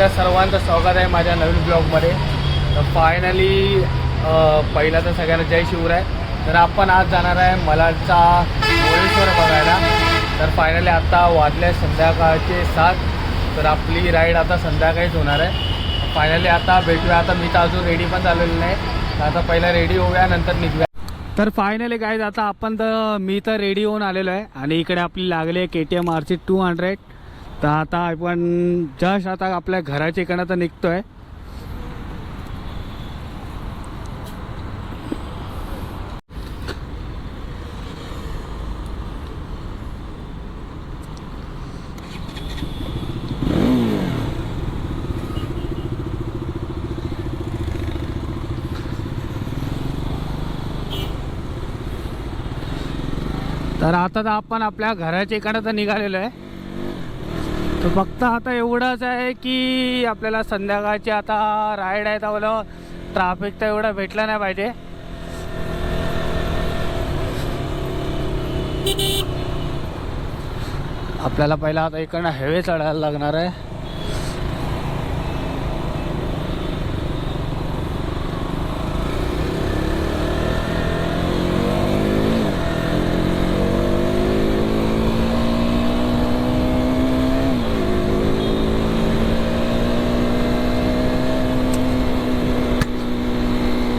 तुमच्या सर्वांचं स्वागत आहे माझ्या नवीन ब्लॉगमध्ये. तर फायनली पहिला तर सगळ्यांना जय शिवराय. तर आपण आज जाणार आहे मलाडचा मोळेश्वर बघायला. तर फायनली आता वाजले संध्याकाळचे सात. तर आपली राईड आता संध्याकाळीच होणार आहे. फायनली आता भेटूया. आता मी तर अजून रेडी पण झालेलो नाही. तर आता पहिला रेडी होऊया नंतर निघूया. तर फायनली काय आता आपण तर मी तर रेडी होऊन आलेलो आहे. आणि इकडे आपली लागली आहे K T M R C two hundred तर आता आपण जस्ट आता आपल्या घराच्या इकडं तर निघतोय. तर आता तर आपण आपल्या घराच्या इकडं तर निघालेलो आहे. तर फक्त आता एवढंच आहे की आपल्याला संध्याकाळची आता राईड आहे तर ट्राफिक तर एवढं भेटलं नाही पाहिजे. आपल्याला पहिला आता इकडनं हेवे चढायला लागणार आहे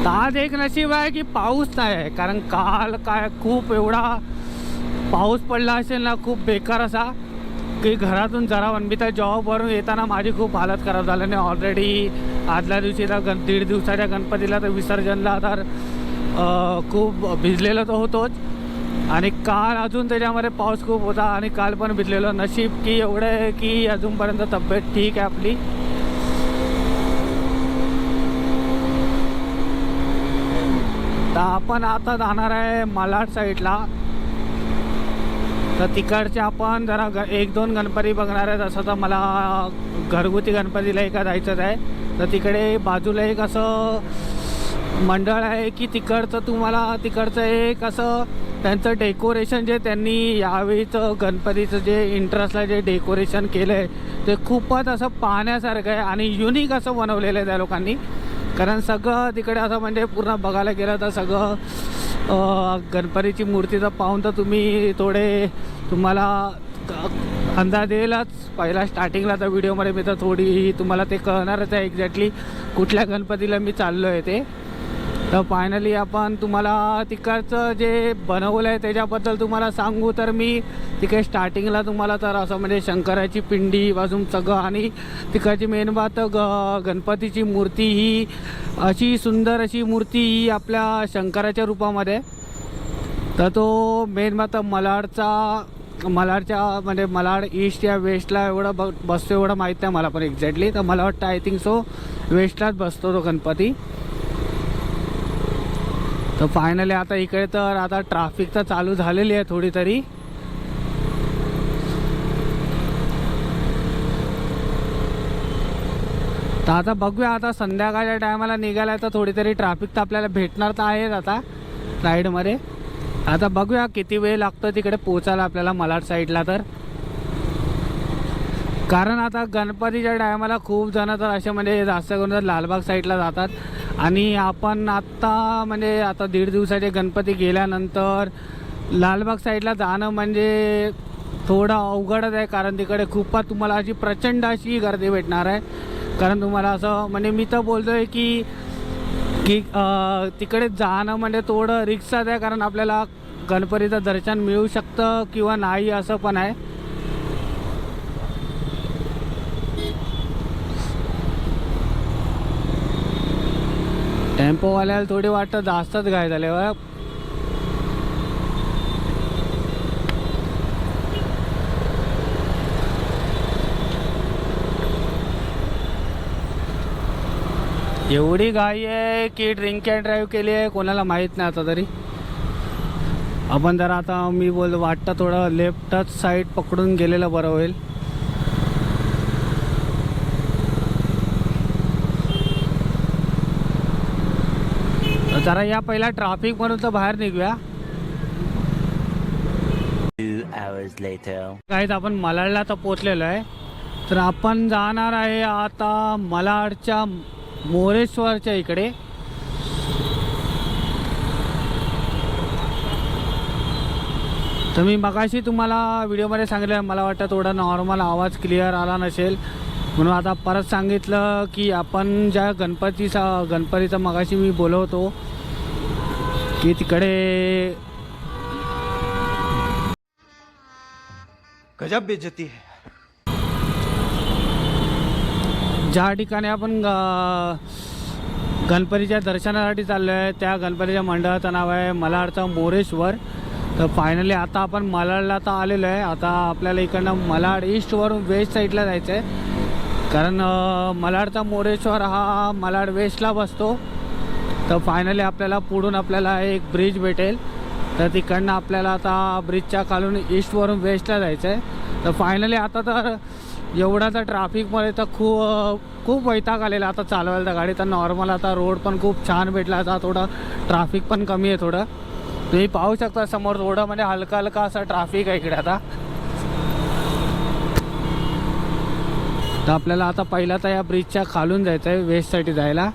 तर आज एक नशीब आहे की पाऊस नाही आहे. कारण काल काय खूप एवढा पाऊस पडला असेल ना खूप बेकार असा की घरातून जरा वनबिता जॉबवरून येताना माझी खूप हालत खराब झाल्याने ऑलरेडी आदल्या दिवशी तर गण दीड दिवसाच्या गणपतीला तर विसर्जनला तर खूप भिजलेलं तर होतोच. आणि काल अजून त्याच्यामध्ये पाऊस खूप होता आणि काल पण भिजलेलो. नशीब की एवढं आहे की अजूनपर्यंत तब्येत ठीक आहे आपली. आपण आता जाणार आहे मालाड साईडला. तर तिकडचे आपण जरा ग एक दोन गणपती बघणार आहे. तसं तर मला घरगुती गणपतीला एका जायचंच आहे. तर तिकडे बाजूला एक असं मंडळ आहे की तिकडचं तुम्हाला तिकडचं एक असं त्यांचं डेकोरेशन जे त्यांनी यावेळीचं गणपतीचं जे इंटरेस्टला जे डेकोरेशन केलं आहे ते खूपच असं पाहण्यासारखं आहे आणि युनिक असं बनवलेलं आहे त्या लोकांनी. कारण सगळं तिकडे असं म्हणजे पूर्ण बघायला गेलं तर सगळं गणपतीची मूर्ती तर पाहून तर तुम्ही थोडे तुम्हाला क- अंदाज येईलच पहिला स्टार्टिंगला तर व्हिडिओमध्ये मी तर थोडी तुम्हाला ते कळणारच आहे एक्झॅक्टली कुठल्या गणपतीला मी चाललो आहे ते. तर फायनली आपण तुम्हाला तिकडचं जे बनवलं आहे त्याच्याबद्दल तुम्हाला सांगू. तर मी तिकडे स्टार्टिंगला तुम्हाला तर असं म्हणजे शंकराची पिंडी वाजून सगळं आणि तिकडची मेन बात ग गणपतीची मूर्ती ही अशी सुंदर अशी मूर्ती ही आपल्या शंकराच्या रूपामध्ये तर तो मेन बात मलाडचा मलाडच्या म्हणजे मलाड ईस्ट या वेस्टला एवढं ब बसतो एवढं माहीत नाही मला पण एक्झॅक्टली तर मला वाटतं आय थिंक सो वेस्टलाच बसतो तो गणपती. तर फायनली आता इकडे तर आता ट्राफिक तर चालू झालेली आहे थोडी तरी. तर आता बघूया आता संध्याकाळच्या टायमाला निघायला तर थोडी तरी ट्राफिक तर आपल्याला भेटणार तर आहेच आता राईडमध्ये आता बघूया किती वेळ लागतो तिकडे पोचायला आपल्याला मलाड साईडला तर. कारण आता गणपतीच्या टायमाला खूप जण तर असे म्हणजे जास्त करून तर लालबाग साईडला जातात. आणि आपण आत्ता म्हणजे आता दीड दिवसाचे गणपती गेल्यानंतर लालबाग साईडला जाणं म्हणजे थोडं अवघडच आहे कारण तिकडे खूपच तुम्हाला अशी प्रचंड अशी गर्दी भेटणार आहे. कारण तुम्हाला असं म्हणजे मी तर बोलतो आहे की की तिकडे जाणं म्हणजे थोडं रिक्षाच आहे कारण आपल्याला गणपतीचं दर्शन मिळू शकतं किंवा नाही असं पण आहे. टेम्पोवाल्याला थोडी वाटतं जास्तच घाय झाले बा एवढी घाई आहे की ड्रिंक अँड ड्राईव्ह केली आहे कोणाला माहीत नाही आता तरी. आपण जरा आता मी बोल वाटतं थोडं लेफ्टच साईड पकडून गेलेलं बरं होईल. जरा या पहिला ट्रॅफिक म्हणून तर बाहेर निघूया. काहीच आपण मलाडला तर पोचलेलो आहे. तर आपण जाणार आहे आता मलाडच्या मोरेश्वरच्या इकडे. तर मी मगाशी तुम्हाला व्हिडिओमध्ये सांगितलं मला वाटतं थोडा नॉर्मल आवाज क्लिअर आला नसेल. म्हणून आता परत सांगितलं की आपण ज्या गणपतीचा गणपतीचा मगाशी मी बोलवतो की तिकडे गजब बेइज्जती है। ज्या ठिकाणी आपण गणपतीच्या दर्शनासाठी चाललो आहे त्या गणपतीच्या मंडळाचं नाव आहे मलाडचा मोरेश्वर. तर फायनली आता आपण मलाडला तर आलेलो आहे आता आपल्याला इकडनं मलाड ईस्टवरून वेस्ट साईडला जायचं आहे कारण मलाडचा मोरेश्वर हा मलाड वेस्टला बसतो. तर फायनली आपल्याला पुढून आपल्याला एक ब्रिज भेटेल. तर तिकडनं आपल्याला आता ब्रिजच्या खालून ईस्टवरून वेस्टला जायचं आहे तर फायनली आता तर एवढा तर ट्रॅफिकमध्ये तर खूप खूप वैताग आलेला आता चालवायला. तर गाडी तर नॉर्मल आता रोड पण खूप छान भेटला. आता थोडं ट्रॅफिक पण कमी आहे थोडं. तुम्ही पाहू शकता समोर थोडं म्हणजे हलका हलका असं ट्रॅफिक आहे इकडे आता. तर आपल्याला आता पहिला तर या ब्रिजच्या खालून जायचं आहे वेस्टसाठी जायला.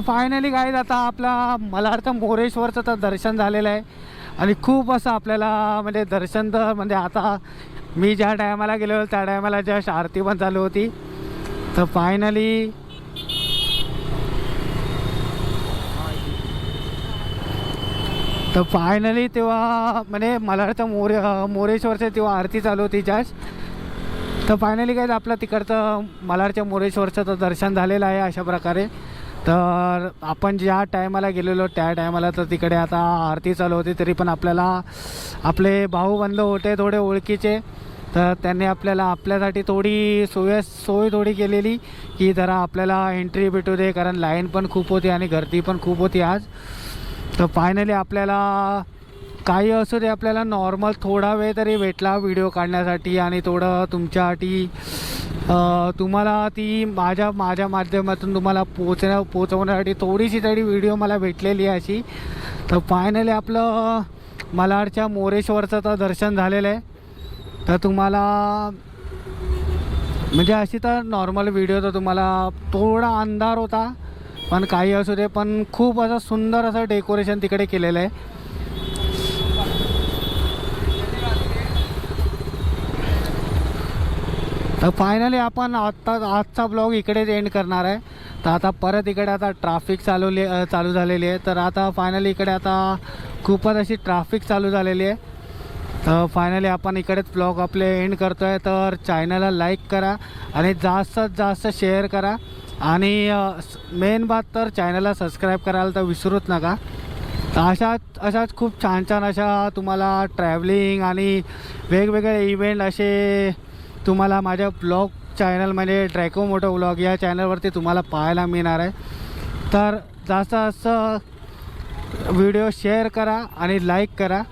तर फायनली गाईज आता आपला मला वाटतं मोरेश्वरचं तर दर्शन झालेलं आहे. आणि खूप असं आपल्याला म्हणजे दर्शन तर म्हणजे आता मी ज्या टायमाला गेलो त्या टायमाला जस्ट आरती पण चालू होती. तर फायनली तर फायनली तेव्हा म्हणजे मला वाटतं मोरे मोरेश्वरचे तेव्हा आरती चालू होती जस्ट. तर फायनली काय आपलं तिकडचं मलाडच्या मोरेश्वरचं तर दर्शन झालेलं आहे अशा प्रकारे. तर आपण ज्या टायमाला गेलेलो त्या टायमाला तर तिकडे आता आरती चालू होती तरी पण आपल्याला आपले भाऊबंध होते थोडे ओळखीचे. तर त्यांनी आपल्याला आपल्यासाठी थोडी सोय सोय थोडी केलेली की जरा आपल्याला एंट्री भेटू दे कारण लाईन पण खूप होती आणि गर्दी पण खूप होती आज. तर फायनली आपल्याला काही असू दे आपल्याला नॉर्मल थोडा वेळ तरी भेटला व्हिडिओ काढण्यासाठी आणि थोडं तुमच्यासाठी तुम्हाला ती माझ्या माझ्या माध्यमातून तुम्हाला पोचण्या पोचवण्यासाठी थोडीशी तरी व्हिडिओ मला भेटलेली आहे अशी. तर फायनली आपलं मलाडच्या मोरेश्वरचं तर दर्शन झालेलं आहे. तर तुम्हाला म्हणजे अशी तर नॉर्मल व्हिडिओ तर तुम्हाला थोडा अंधार होता पण काही असू दे पण खूप असं सुंदर असं डेकोरेशन तिकडे केलेलं आहे. तर फायनली आपण आत्ता आजचा ब्लॉग इकडेच एंड करणार आहे. तर आता परत इकडे आता ट्राफिक चालवली चालू झालेली आहे. तर आता फायनली इकडे आता खूपच अशी ट्राफिक चालू झालेली आहे. तर फायनली आपण इकडेच ब्लॉग आपले एंड करतो आहे तर चॅनलला लाईक करा आणि जास्तीत जास्त शेअर करा. आणि मेन बात तर चॅनलला सबस्क्राईब करायला तर विसरूच नका. तर अशाच अशाच खूप छान छान अशा तुम्हाला ट्रॅव्हलिंग आणि वेगवेगळे इव्हेंट असे तुम्हाला माझ्या ब्लॉग चॅनल म्हणजे ड्रॅको मोटो ब्लॉग या चॅनलवरती तुम्हाला पाहायला मिळणार आहे. तर जास्त जास्त व्हिडिओ शेअर करा आणि लाईक करा.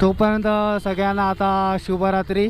तोपर्यंत सगळ्यांना आता शुभरात्री.